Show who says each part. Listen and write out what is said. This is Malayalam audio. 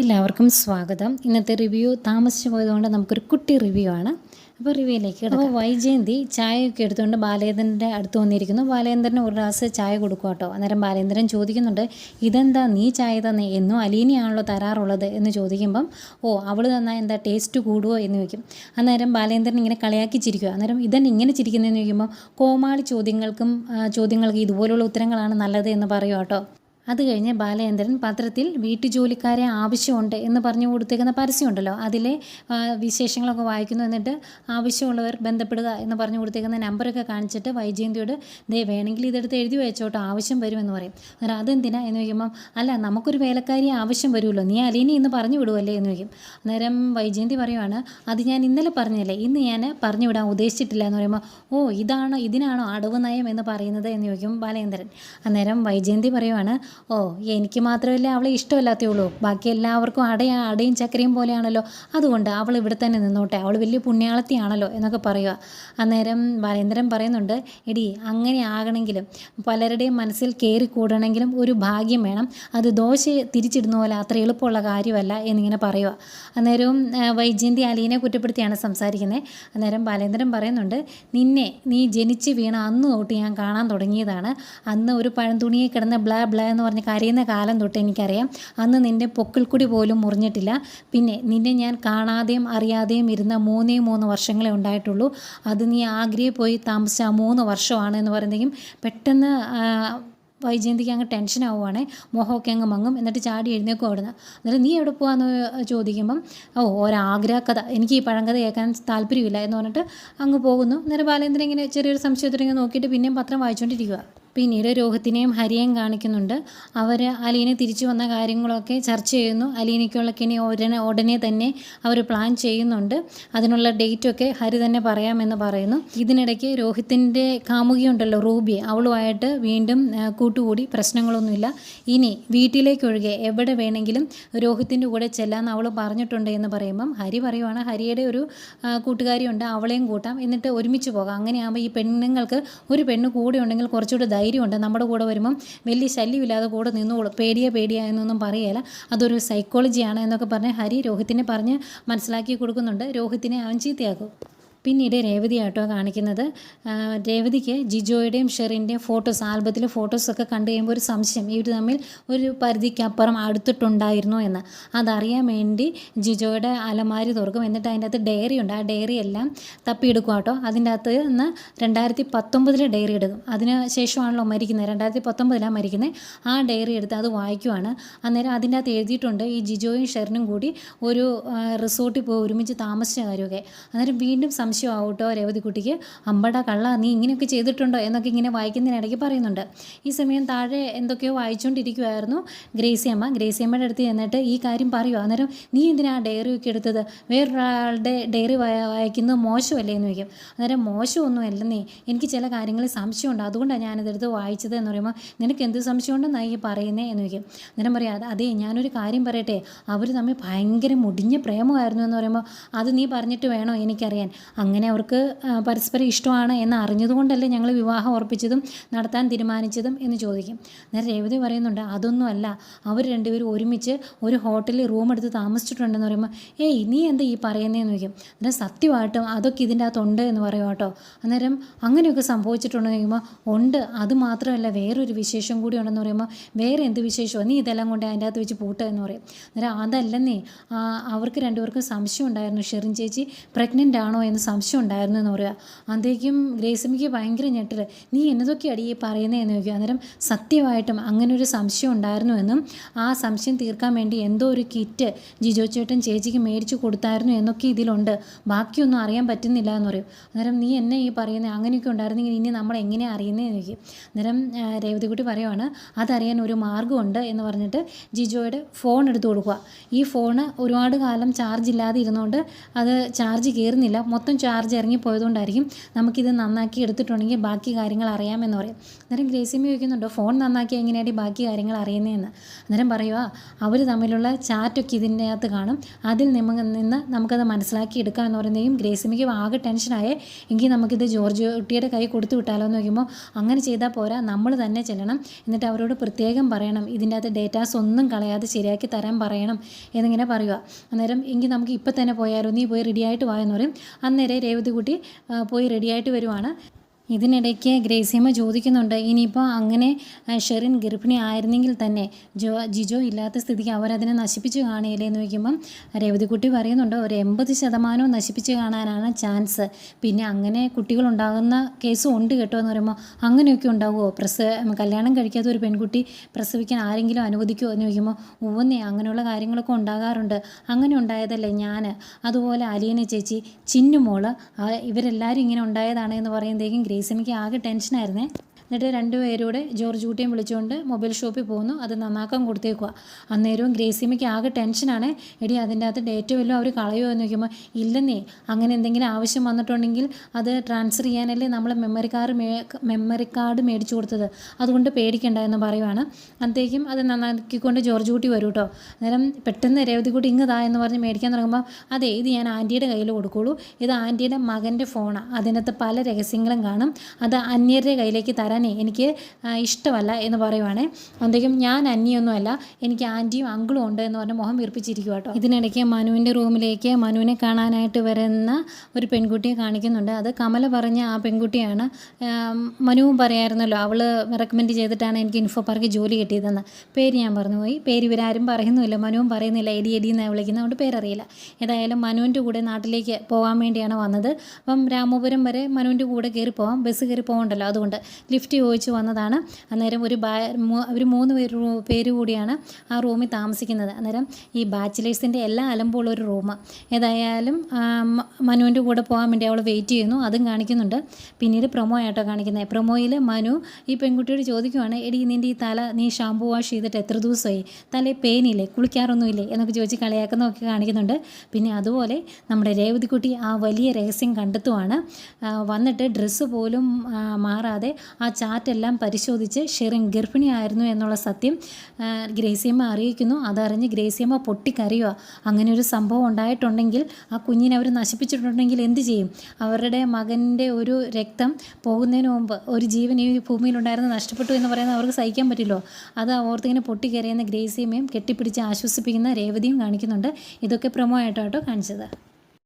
Speaker 1: എല്ലാവർക്കും സ്വാഗതം. ഇന്നത്തെ റിവ്യൂ താമസിച്ചു പോയതുകൊണ്ട് നമുക്കൊരു കുട്ടി റിവ്യൂ ആണ്. അപ്പോൾ റിവ്യൂയിലേക്ക് അപ്പോൾ വൈജയന്തി ചായയൊക്കെ എടുത്തുകൊണ്ട് ബാലേന്ദ്രന്റെ അടുത്ത് വന്നിരിക്കുന്നു. ബാലേന്ദ്രന് ഒരു ഗ്ലാസ് ചായ കൊടുക്കുക കേട്ടോ അന്നേരം ബാലേന്ദ്രൻ ചോദിക്കുന്നുണ്ട് ഇതെന്താ നീ ചായ തന്നെ? എന്നും അലീനയാണല്ലോ തരാറുള്ളത്? എന്ന് ചോദിക്കുമ്പം ഓ അവൾ തന്നാൽ എന്താ ടേസ്റ്റ് കൂടുമോ എന്ന് ചോദിക്കും. അന്നേരം ബാലേന്ദ്രൻ ഇങ്ങനെ കളിയാക്കി ചിരിക്കുക അന്നേരം ഇതൻ ഇങ്ങനെ ചിരിക്കുന്നതെന്ന് ചോദിക്കുമ്പോൾ കോമാളി ചോദ്യങ്ങൾക്കും ചോദ്യങ്ങൾക്ക് ഇതുപോലുള്ള ഉത്തരങ്ങളാണ് നല്ലത് എന്ന് പറയുക കേട്ടോ അത് കഴിഞ്ഞ് ബാലചന്ദ്രൻ പത്രത്തിൽ വീട്ടുജോലിക്കാരെ ആവശ്യമുണ്ട് എന്ന് പറഞ്ഞു കൊടുത്തേക്കുന്ന പരസ്യമുണ്ടല്ലോ. അതിലെ വിശേഷങ്ങളൊക്കെ വായിക്കുന്നു എന്നിട്ട് ആവശ്യമുള്ളവർ ബന്ധപ്പെടുക എന്ന് പറഞ്ഞു കൊടുത്തേക്കുന്ന നമ്പറൊക്കെ കാണിച്ചിട്ട് വൈജയന്തിയോട് ദേ വേണമെങ്കിൽ ഇതെടുത്ത് എഴുതി വെച്ചോട്ടോ ആവശ്യം വരുമെന്ന് പറയും. അന്നേരം അതെന്തിനാ എന്ന് ചോദിക്കുമ്പം അല്ല നമുക്കൊരു വേലക്കാരി ആവശ്യം വരുമല്ലോ നീ അലീനി എന്ന് പറഞ്ഞു വിടുവല്ലേ? എന്ന് ചോദിക്കും. അന്നേരം വൈജയന്തി പറയുവാണ് അത് ഞാൻ ഇന്നലെ പറഞ്ഞല്ലേ ഇന്ന് ഞാൻ പറഞ്ഞു വിടാൻ ഉദ്ദേശിച്ചിട്ടില്ല എന്ന് പറയുമ്പോൾ ഓ ഇതാണോ ഇതിനാണോ അടവ് നയം എന്ന് പറയുന്നത്? എന്ന് ചോദിക്കും ബാലേന്ദ്രൻ അന്നേരം വൈജയന്തി പറയുവാണ് ഓ എനിക്ക് മാത്രമല്ല അവളെ ഇഷ്ടമല്ലാത്തേ ഉള്ളൂ ബാക്കി എല്ലാവർക്കും അടയ അടയും ചക്കരയും പോലെയാണല്ലോ. അതുകൊണ്ട് അവൾ ഇവിടെ തന്നെ നിന്നോട്ടെ. അവൾ വലിയ പുണ്യാളത്തിയാണല്ലോ എന്നൊക്കെ പറയുക. അന്നേരം ബാലേന്ദ്രൻ പറയുന്നുണ്ട് എടി അങ്ങനെ ആകണമെങ്കിലും പലരുടെയും മനസ്സിൽ കയറി കൂടണമെങ്കിലും ഒരു ഭാഗ്യം വേണം. അത് ദോശ തിരിച്ചിടുന്ന പോലെ അത്ര എളുപ്പമുള്ള കാര്യമല്ല എന്നിങ്ങനെ പറയുക. അന്നേരവും വൈജയന്തി അലീനെ കുറ്റപ്പെടുത്തിയാണ് സംസാരിക്കുന്നത്. അന്നേരം ബാലേന്ദ്രൻ പറയുന്നുണ്ട് നിന്നെ നീ ജനിച്ച് വീണ അന്ന് തൊട്ട് ഞാൻ കാണാൻ തുടങ്ങിയതാണ്. അന്ന് ഒരു പഴം തുണിയെ കിടന്ന ബ്ലാ ബ്ലാ എന്ന് പറഞ്ഞ് കരയുന്ന കാലം തൊട്ട് എനിക്കറിയാം. അന്ന് നിന്റെ പൊക്കിൾക്കുടി പോലും മുറിഞ്ഞിട്ടില്ല. പിന്നെ നിന്നെ ഞാൻ കാണാതെയും അറിയാതെയും ഇരുന്ന മൂന്നേ മൂന്ന് വർഷങ്ങളെ ഉണ്ടായിട്ടുള്ളൂ. അത് നീ ആഗ്രഹി പോയി താമസിച്ച ആ മൂന്ന് വർഷമാണ് എന്ന് പറയുന്നതെങ്കിലും പെട്ടെന്ന് വൈജയന്തിക്ക് അങ്ങ് ടെൻഷൻ ആവുകയാണെ മുഖമൊക്കെ അങ്ങ് മങ്ങും. എന്നിട്ട് ചാടി എഴുന്നേക്കും അവിടുന്ന്. എന്നിട്ട് നീ എവിടെ പോകാന്ന് ചോദിക്കുമ്പം ഓ ഒരാഗ്രഹ കഥ എനിക്ക് ഈ പഴങ്കഥ കേൾക്കാൻ താല്പര്യമില്ല എന്ന് പറഞ്ഞിട്ട് അങ്ങ് പോകുന്നു. അന്നേരം ബാലേന്ദ്രൻ ഇങ്ങനെ ചെറിയൊരു സംശയത്തിനെ നോക്കിയിട്ട് പിന്നെയും പത്രം വായിച്ചുകൊണ്ടിരിക്കുക പിന്നീട് രോഹത്തിനെയും ഹരിയെയും കാണിക്കുന്നുണ്ട്. അവർ അലീന തിരിച്ചു വന്ന കാര്യങ്ങളൊക്കെ ചർച്ച ചെയ്യുന്നു. അലീനയ്ക്കുള്ളൊക്കെ ഇനി ഉടനെ ഉടനെ തന്നെ അവർ പ്ലാൻ ചെയ്യുന്നുണ്ട്. അതിനുള്ള ഡേറ്റൊക്കെ ഹരി തന്നെ പറയാമെന്ന് പറയുന്നു. ഇതിനിടയ്ക്ക് രോഹിത്തിന്റെ കാമുകിയുണ്ടല്ലോ റൂബി അവളുമായിട്ട് വീണ്ടും കൂട്ടുകൂടി പ്രശ്നങ്ങളൊന്നുമില്ല. ഇനി വീട്ടിലേക്കൊഴികെ എവിടെ വേണമെങ്കിലും രോഹിത്തിന്റെ കൂടെ ചെല്ലാമെന്ന് അവൾ പറഞ്ഞിട്ടുണ്ട് എന്ന് പറയുമ്പം ഹരി പറയുവാണ് ഹരിയുടെ ഒരു കൂട്ടുകാരിയുണ്ട് അവളെയും കൂട്ടാം. എന്നിട്ട് ഒരുമിച്ച് പോകാം. അങ്ങനെയാകുമ്പോൾ ഈ പെണ്ണുങ്ങൾക്ക് ഒരു പെണ്ണ് കൂടെ ഉണ്ടെങ്കിൽ കുറച്ചുകൂടി ധൈര്യമുണ്ട്. നമ്മുടെ കൂടെ വരുമ്പം വലിയ ശല്യമില്ലാതെ കൂടെ നിന്നോളൂ. പേടിയ പേടിയ എന്നൊന്നും പറയുകയില്ല അതൊരു സൈക്കോളജിയാണ് എന്നൊക്കെ പറഞ്ഞ് ഹരി രോഹിത്തിനെ പറഞ്ഞ് മനസ്സിലാക്കി കൊടുക്കുന്നുണ്ട്. രോഹിത്തിനെ അവൻ ചീത്തയാക്കും. പിന്നീട് രേവതി ആട്ടോ കാണിക്കുന്നത്. രേവതിക്ക് ജിജോയുടെയും ഷെറിന്റെയും ഫോട്ടോസ് ആൽബത്തിലെ ഫോട്ടോസൊക്കെ കണ്ടു കഴിയുമ്പോൾ ഒരു സംശയം ഇവർ തമ്മിൽ ഒരു പരിധിക്കപ്പുറം അടുത്തിട്ടുണ്ടായിരുന്നു എന്ന്. അതറിയാൻ വേണ്ടി ജിജോയുടെ അലമാരി തുറക്കും. എന്നിട്ട് അതിന്റെ അകത്ത് ഡയറി ഉണ്ട്. ആ ഡയറി എല്ലാം തപ്പിയെടുക്കും കേട്ടോ അതിന്റെ അകത്ത് നിന്ന് രണ്ടായിരത്തി പത്തൊമ്പതിലെ ഡയറി എടുക്കും. അതിന് ശേഷമാണല്ലോ മരിക്കുന്നത്. രണ്ടായിരത്തി പത്തൊമ്പതിലാണ് മരിക്കുന്നത്. ആ ഡയറി എടുത്ത് അത് വായിക്കുവാണ്. അന്നേരം അതിന്റെ അകത്ത് എഴുതിയിട്ടുണ്ട് ഈ ജിജോയും ഷെറിനും കൂടി ഒരു റിസോർട്ടിൽ പോയി ഒരുമിച്ച് താമസിച്ച കാര്യമൊക്കെ. അന്നേരം വീണ്ടും സംശയമാവും രേവതി രേവതിക്കുട്ടിക്ക് അമ്പട കള്ള നീ ഇങ്ങനെയൊക്കെ ചെയ്തിട്ടുണ്ടോ? എന്നൊക്കെ ഇങ്ങനെ വായിക്കുന്നതിനിടയ്ക്ക് പറയുന്നുണ്ട്. ഈ സമയം താഴെ എന്തൊക്കെയോ വായിച്ചുകൊണ്ടിരിക്കുമായിരുന്നു ഗ്രേസി അമ്മ ഗ്രേസി അമ്മയുടെ അടുത്ത് ചെന്നിട്ട് ഈ കാര്യം പറയുമോ അന്നേരം നീ എന്തിനാ ഡയറി ഒക്കെ എടുത്തത്? വേറൊരാളുടെ ഡയറി വായിക്കുന്നത് മോശമല്ലേ എന്ന് ചോദിക്കും. അന്നേരം മോശമൊന്നും അല്ലെന്നേ. എനിക്ക് ചില കാര്യങ്ങളിൽ സംശയമുണ്ട്. അതുകൊണ്ടാണ് ഞാനിതെടുത്ത് വായിച്ചത് എന്ന് പറയുമ്പോൾ നിനക്ക് എന്ത് സംശയമുണ്ടെന്നാണ് ഈ പറയുന്നേ എന്ന് ചോദിക്കും. അന്നേരം പറയാം അതെ ഞാനൊരു കാര്യം പറയട്ടെ. അവർ തമ്മിൽ ഭയങ്കര മുടിഞ്ഞ പ്രേമമായിരുന്നു എന്ന് പറയുമ്പോൾ അത് നീ പറഞ്ഞിട്ട് വേണോ എനിക്കറിയാൻ? അങ്ങനെ അവർക്ക് പരസ്പരം ഇഷ്ടമാണ് എന്ന് അറിഞ്ഞതുകൊണ്ടല്ലേ ഞങ്ങൾ വിവാഹം ഉറപ്പിച്ചതും നടത്താൻ തീരുമാനിച്ചതും എന്ന് ചോദിക്കും. നേരെ രേവതി പറയുന്നുണ്ട് അതൊന്നുമല്ല. അവർ രണ്ടുപേരും ഒരുമിച്ച് ഒരു ഹോട്ടലിൽ റൂം എടുത്ത് താമസിച്ചിട്ടുണ്ടെന്ന് പറയുമ്പോൾ ഏയ് നീ എന്താ ഈ പറയുന്നതെന്ന് ചോദിക്കും. അന്നേരം സത്യമായിട്ടും അതൊക്കെ ഇതിന്റെ അകത്തുണ്ട് എന്ന് പറയും കേട്ടോ അന്നേരം അങ്ങനെയൊക്കെ സംഭവിച്ചിട്ടുണ്ടെന്ന് ചോദിക്കുമ്പോൾ ഉണ്ട്. അത് മാത്രമല്ല വേറൊരു വിശേഷം കൂടി ഉണ്ടെന്ന് പറയുമ്പോൾ വേറെ എന്ത് വിശേഷമോ? നീ ഇതെല്ലാം കൊണ്ട് അതിന്റെ അകത്ത് വെച്ച് പൂട്ടുക എന്ന് പറയും. അന്നേരം അതല്ലെന്നേ അവർക്ക് രണ്ടുപേർക്കും സംശയം ഉണ്ടായിരുന്നു. ഷെറിൻ ചേച്ചി പ്രഗ്നന്റ് ആണോ എന്ന് സംശയം ഉണ്ടായിരുന്നു എന്ന് പറയുക. അന്തേക്കും ഗ്രേസമിക്ക് ഭയങ്കര ഞെട്ടൽ നീ എന്നതൊക്കെയാണ് ഈ പറയുന്നതെന്ന് ചോദിക്കുക. അന്നേരം സത്യമായിട്ടും അങ്ങനെ ഒരു സംശയം ഉണ്ടായിരുന്നു എന്നും ആ സംശയം തീർക്കാൻ വേണ്ടി എന്തോ ഒരു കിറ്റ് ജിജോ ചേട്ടൻ ചേച്ചിക്ക് മേടിച്ചു കൊടുത്തായിരുന്നു എന്നൊക്കെ ഇതിലുണ്ട്. ബാക്കിയൊന്നും അറിയാൻ പറ്റുന്നില്ല എന്ന് പറയും. അന്നേരം നീ എന്നെ ഈ പറയുന്നത് അങ്ങനെയൊക്കെ ഉണ്ടായിരുന്നെങ്കിൽ ഇനി നമ്മൾ എങ്ങനെ അറിയുന്നതെന്ന് ചോദിക്കും. അന്നേരം രേവതികുട്ടി പറയുവാണ് അതറിയാൻ ഒരു മാർഗമുണ്ട് എന്ന് പറഞ്ഞിട്ട് ജിജോയുടെ ഫോൺ എടുത്തു കൊടുക്കുക. ഈ ഫോണ് ഒരുപാട് കാലം ചാർജ് ഇല്ലാതെ ഇരുന്നുകൊണ്ട് അത് ചാർജ് കയറുന്നില്ല മൊത്തം ചാർജ് ഇറങ്ങിപ്പോയതുകൊണ്ടായിരിക്കും നമുക്കിത് നന്നാക്കി എടുത്തിട്ടുണ്ടെങ്കിൽ ബാക്കി കാര്യങ്ങൾ അറിയാമെന്ന് പറയും. അന്നേരം ഗ്രേസിമി ചോദിക്കുന്നുണ്ടോ ഫോൺ നന്നാക്കി എങ്ങനെയാണ് ബാക്കി കാര്യങ്ങൾ അറിയുന്നതെന്ന് അന്നേരം പറയുക അവർ തമ്മിലുള്ള ചാറ്റൊക്കെ ഇതിന്റെ അകത്ത് കാണും. അതിൽ നിന്ന് നമുക്കത് മനസ്സിലാക്കി എടുക്കാം എന്ന് പറയുന്നതും ഗ്രേസിമിക്ക് ആകെ ടെൻഷനായേ എങ്കിൽ നമുക്കിത് ജോർജ് കുട്ടിയുടെ കൈ കൊടുത്തു വിട്ടാലോ എന്ന് നോക്കുമ്പോൾ അങ്ങനെ ചെയ്താൽ പോരാ നമ്മൾ തന്നെ ചെല്ലണം. എന്നിട്ട് അവരോട് പ്രത്യേകം പറയണം. ഇതിന്റെ അകത്ത് ഡേറ്റാസ് ഒന്നും കളയാതെ ശരിയാക്കി തരാൻ പറയണം. എന്നിങ്ങനെ പറയുക അന്നേരം എങ്കിൽ നമുക്ക് ഇപ്പം തന്നെ പോയാലോ? നീ പോയി റെഡിയായിട്ട് വാ എന്ന് പറയും. അന്നേരം രേവതി കുട്ടി പോയി റെഡിയായിട്ട് വരുവാണ്. ഇതിനിടയ്ക്ക് ഗ്രേസിയമ്മ ചോദിക്കുന്നുണ്ട് ഇനിയിപ്പോൾ അങ്ങനെ ഷെറിൻ ഗർഭിണി ആയിരുന്നെങ്കിൽ തന്നെ ജോ ജിജോ ഇല്ലാത്ത സ്ഥിതിക്ക് അവരതിനെ നശിപ്പിച്ച് കാണുകയില്ലേ? എന്ന് ചോദിക്കുമ്പം രേവതിക്കുട്ടി പറയുന്നുണ്ട് ഒരു എൺപത് ശതമാനവും നശിപ്പിച്ച് കാണാനാണ് ചാൻസ്. പിന്നെ അങ്ങനെ കുട്ടികളുണ്ടാകുന്ന കേസും ഉണ്ട് കേട്ടോ എന്ന് പറയുമ്പോൾ അങ്ങനെയൊക്കെ ഉണ്ടാവുമോ പ്രസ കല്യാണം കഴിക്കാത്ത ഒരു പെൺകുട്ടി പ്രസവിക്കാൻ ആരെങ്കിലും അനുവദിക്കുമോ എന്ന് ചോദിക്കുമ്പോൾ ഊന്നേ അങ്ങനെയുള്ള കാര്യങ്ങളൊക്കെ ഉണ്ടാകാറുണ്ട്. അങ്ങനെ ഉണ്ടായതല്ലേ ഞാൻ അതുപോലെ അലിയനെ ചേച്ചി ചിന്നുമോൾ ഇവരെല്ലാവരും ഇങ്ങനെ ഉണ്ടായതാണ് എന്ന് പറയുമ്പോഴേക്കും ഗ്രേസിമിക്ക് ആകെ ടെൻഷനായിരുന്നേ എന്നിട്ട് രണ്ടുപേരൂടെ ജോർജ് കുട്ടിയും വിളിച്ചുകൊണ്ട് മൊബൈൽ ഷോപ്പിൽ പോകുന്നു. അത് നന്നാക്കാൻ കൊടുത്തേക്കുക അന്നേരവും ഗ്രേസിമയ്ക്ക് ആകെ ടെൻഷനാണ്. എടി അതിന്റെ അകത്ത് ഡേറ്റ വല്ലതും അവർ കളയുമോ എന്ന് നോക്കുമ്പോൾ ഇല്ലെന്നേ. അങ്ങനെ എന്തെങ്കിലും ആവശ്യം വന്നിട്ടുണ്ടെങ്കിൽ അത് ട്രാൻസ്ഫർ ചെയ്യാനല്ലേ നമ്മൾ മെമ്മറി കാർഡ് മെമ്മറി കാർഡ് മേടിച്ചു കൊടുത്തത്. അതുകൊണ്ട് പേടിക്കണ്ട എന്ന് പറയുവാണ്. അന്നത്തേക്കും അത് നന്നാക്കിക്കൊണ്ട് ജോർജ് കുട്ടി വരും കേട്ടോ അന്നേരം പെട്ടെന്ന് രേവതി കുട്ടി ഇങ്ങതാ എന്ന് പറഞ്ഞ് മേടിക്കാൻ തുടങ്ങുമ്പോൾ അതെ ഇത് ഞാൻ ആന്റിയുടെ കയ്യിൽ കൊടുക്കുള്ളൂ. ഇത് ആന്റിയുടെ മകന്റെ ഫോണാണ് അതിനകത്ത് പല രഹസ്യങ്ങളും കാണും. അത് അന്യരുടെ കയ്യിലേക്ക് തരാനേ എനിക്ക് ഇഷ്ടമല്ല എന്ന് പറയുവാണേ. അന്തേക്കും ഞാൻ അന്നിയൊന്നുമല്ല എനിക്ക് ആന്റിയും അങ്കിളും ഉണ്ട് എന്ന് പറഞ്ഞ് മുഖം വീർപ്പിച്ചിരിക്കുക കേട്ടോ ഇതിനിടയ്ക്ക് മനുവിന്റെ റൂമിലേക്ക് മനുവിനെ കാണാനായിട്ട് വരുന്ന ഒരു പെൺകുട്ടിയെ കാണിക്കുന്നുണ്ട്. അത് കമല പറഞ്ഞ ആ പെൺകുട്ടിയാണ്. മനുവും പറയായിരുന്നല്ലോ അവൾ റെക്കമെൻഡ് ചെയ്തിട്ടാണ് എനിക്ക് ഇൻഫോ പാർക്കിൽ ജോലി കിട്ടിയതെന്ന്. പേര് ഞാൻ പറഞ്ഞുപോയി പേര് ഇവരാരും പറയുന്നുമില്ല. മനുവും പറയുന്നില്ല എടി എടി എന്നാണ് വിളിക്കുന്നത് അതുകൊണ്ട് പേരറിയില്ല. ഏതായാലും മനുവിന്റെ കൂടെ നാട്ടിലേക്ക് പോകാൻ വേണ്ടിയാണ് വന്നത്. അപ്പം രാമപുരം വരെ മനുവിന്റെ കൂടെ കയറി പോകാം ബസ് കയറി പോകണ്ടല്ലോ അതുകൊണ്ട്. ലിഫ്റ്റ് ചോദിച്ച് വന്നതാണ്. അന്നേരം ഒരു ഒരു മൂന്ന് പേര് പേര് കൂടിയാണ് ആ റൂമിൽ താമസിക്കുന്നത്. അന്നേരം ഈ ബാച്ചിലേഴ്സിന്റെ എല്ലാ അലമ്പുള്ള ഒരു റൂം ഏതായാലും മനുവിന്റെ കൂടെ പോകാൻ വേണ്ടി അവൾ വെയിറ്റ് ചെയ്യുന്നു. അതും കാണിക്കുന്നുണ്ട്. പിന്നീട് പ്രൊമോ ആയിട്ടോ കാണിക്കുന്നത്. പ്രൊമോയിൽ മനു ഈ പെൺകുട്ടിയോട് ചോദിക്കുവാണ് എടി നിന്റെ ഈ തല നീ ഷാമ്പു വാഷ് ചെയ്തിട്ട് എത്ര ദിവസമായി? തലയിൽ പെയിനില്ലേ കുളിക്കാറൊന്നുമില്ലേ? എന്നൊക്കെ ചോദിച്ച് കളിയാക്കുന്നതൊക്കെ കാണിക്കുന്നുണ്ട്. പിന്നെ അതുപോലെ നമ്മുടെ രേവതിക്കുട്ടി ആ വലിയ രഹസ്യം കണ്ടെത്തുവാണ്. വന്നിട്ട് ഡ്രസ്സ് പോലും മാറാതെ ആ ചാറ്റെല്ലാം പരിശോധിച്ച് ഷെറിൻ ഗർഭിണിയായിരുന്നു എന്നുള്ള സത്യം ഗ്രേസിയമ്മ അറിയിക്കുന്നു. അതറിഞ്ഞ് ഗ്രേസിയമ്മ പൊട്ടിക്കരയുക അങ്ങനെ ഒരു സംഭവം ഉണ്ടായിട്ടുണ്ടെങ്കിൽ ആ കുഞ്ഞിനെ അവർ നശിപ്പിച്ചിട്ടുണ്ടെങ്കിൽ എന്ത് ചെയ്യും? അവരുടെ മകന്റെ ഒരു രക്തം പോകുന്നതിന് മുമ്പ് ഒരു ജീവൻ ഈ ഭൂമിയിലുണ്ടായിരുന്നു നഷ്ടപ്പെട്ടു എന്ന് പറയുന്നത് അവർക്ക് സഹിക്കാൻ പറ്റില്ലോ. അത് ഓർത്തിങ്ങനെ പൊട്ടിക്കരയുന്ന ഗ്രേസിയമ്മയും കെട്ടിപ്പിടിച്ച് ആശ്വസിപ്പിക്കുന്ന രേവതിയും കാണിക്കുന്നുണ്ട്. ഇതൊക്കെ പ്രമോ ആയിട്ടോ കാണിച്ചത്.